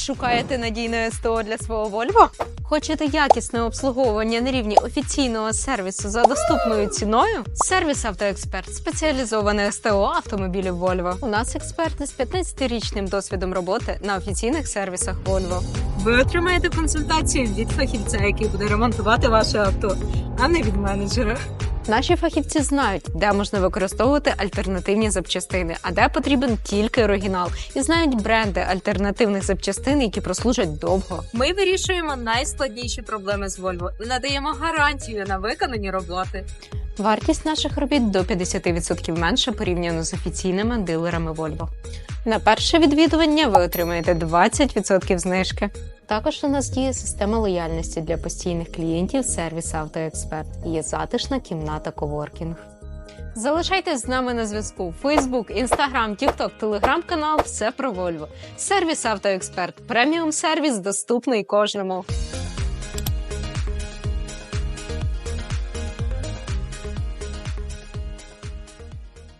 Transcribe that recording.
Шукаєте надійне СТО для свого Volvo? Хочете якісне обслуговування на рівні офіційного сервісу за доступною ціною? Сервіс Автоексперт спеціалізоване СТО автомобілів Volvo. У нас експерти з 15-річним досвідом роботи на офіційних сервісах Volvo. Ви отримаєте консультацію від фахівця, який буде ремонтувати ваше авто, а не від менеджера. Наші фахівці знають, де можна використовувати альтернативні запчастини, а де потрібен тільки оригінал, і знають бренди альтернативних запчастин, які прослужать довго. Ми вирішуємо найскладніші проблеми з Volvo і надаємо гарантію на виконані роботи. Вартість наших робіт до 50% менша порівняно з офіційними дилерами Volvo. На перше відвідування ви отримаєте 20% знижки. Також у нас діє система лояльності для постійних клієнтів сервіс Автоексперт. Є затишна кімната коворкінг. Залишайтесь з нами на зв'язку. Фейсбук, інстаграм, тікток, телеграм-канал все про Вольво. Сервіс Автоексперт. Преміум сервіс доступний кожному.